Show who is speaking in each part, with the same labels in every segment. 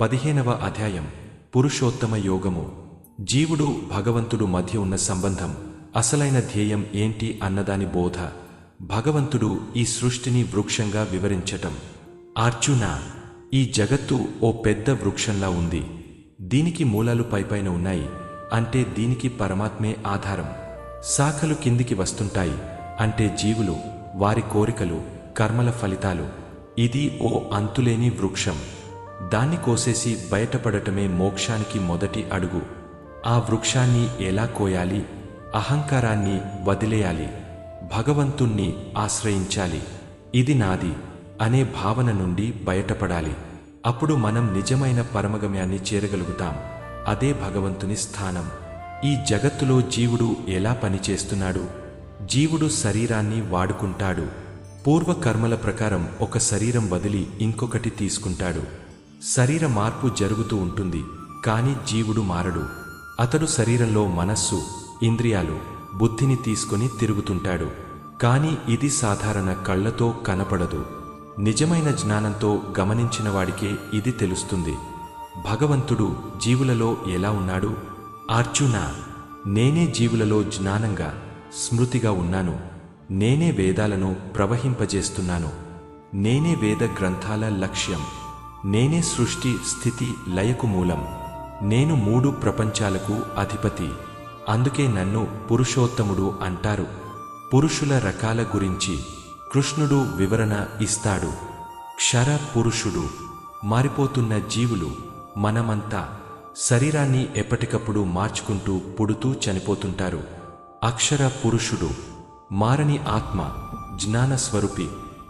Speaker 1: పదిహేనవ అధ్యాయం. పురుషోత్తమ యోగము. జీవుడు భగవంతుడు మధ్య ఉన్న సంబంధం అసలైన ధ్యేయం ఏంటి అన్నదాని బోధ భగవంతుడు ఈ సృష్టిని వృక్షంగా వివరించటం. అర్జున ఈ జగత్తు ఓ పెద్ద వృక్షంలా ఉంది. దీనికి మూలాలు పైపైన ఉన్నాయి. అంటే దీనికి పరమాత్మే ఆధారం. శాఖలు కిందికి వస్తుంటాయి. అంటే జీవులు వారి కోరికలు కర్మల ఫలితాలు. ఇది ఓ అంతులేని వృక్షం. దాన్ని కోసేసి బయటపడటమే మోక్షానికి మొదటి అడుగు. ఆ వృక్షాన్ని ఎలా కోయాలి? అహంకారాన్ని వదిలేయాలి. భగవంతుణ్ణి ఆశ్రయించాలి. ఇది నాది అనే భావన నుండి బయటపడాలి. అప్పుడు మనం నిజమైన పరమగమ్యాన్ని చేరగలుగుతాం. అదే భగవంతుని స్థానం. ఈ జగత్తులో జీవుడు ఎలా పనిచేస్తున్నాడు? జీవుడు శరీరాన్ని వాడుకుంటాడు. పూర్వకర్మల ప్రకారం ఒక శరీరం వదిలి ఇంకొకటి తీసుకుంటాడు. శరీర మార్పు జరుగుతూ ఉంటుంది కానీ జీవుడు మారడు. అతడు శరీరంలో మనస్సు ఇంద్రియాలు బుద్ధిని తీసుకొని తిరుగుతుంటాడు. కానీ ఇది సాధారణ కళ్ళతో కనపడదు. నిజమైన జ్ఞానంతో గమనించిన వాడికే ఇది తెలుస్తుంది. భగవంతుడు జీవులలో ఎలా ఉన్నాడు? అర్జున నేనే జీవులలో జ్ఞానంగా స్మృతిగా ఉన్నాను. నేనే వేదాలను ప్రవహింపజేస్తున్నాను. నేనే వేద గ్రంథాల లక్ష్యం. నేనే సృష్టి స్థితి లయకు మూలం. నేను మూడు ప్రపంచాలకు అధిపతి. అందుకే నన్ను పురుషోత్తముడు అంటారు. పురుషుల రకాల గురించి కృష్ణుడు వివరణ ఇస్తాడు. క్షర పురుషుడు మారిపోతున్న జీవులు మనమంతా శరీరాన్ని ఎప్పటికప్పుడు మార్చుకుంటూ పుడుతూ చనిపోతుంటారు. అక్షర పురుషుడు మారని ఆత్మ జ్ఞాన స్వరూపి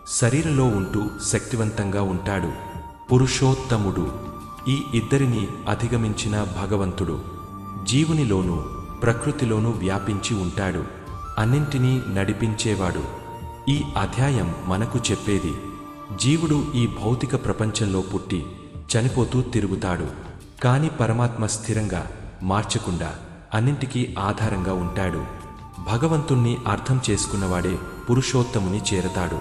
Speaker 1: శరీరంలో ఉంటూ శక్తివంతంగా ఉంటాడు. పురుషోత్తముడు ఈ ఇద్దరిని అధిగమించిన భగవంతుడు. జీవునిలోనూ ప్రకృతిలోనూ వ్యాపించి ఉంటాడు. అన్నింటినీ నడిపించేవాడు. ఈ అధ్యాయం మనకు చెప్పేది జీవుడు ఈ భౌతిక ప్రపంచంలో పుట్టి చనిపోతూ తిరుగుతాడు. కాని పరమాత్మ స్థిరంగా మార్చకుండా అన్నింటికీ ఆధారంగా ఉంటాడు. భగవంతుణ్ణి అర్థం చేసుకున్నవాడే పురుషోత్తముని చేరతాడు.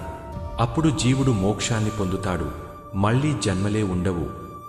Speaker 1: అప్పుడు జీవుడు మోక్షాన్ని పొందుతాడు. మళ్ళీ జన్మలే ఉండవు.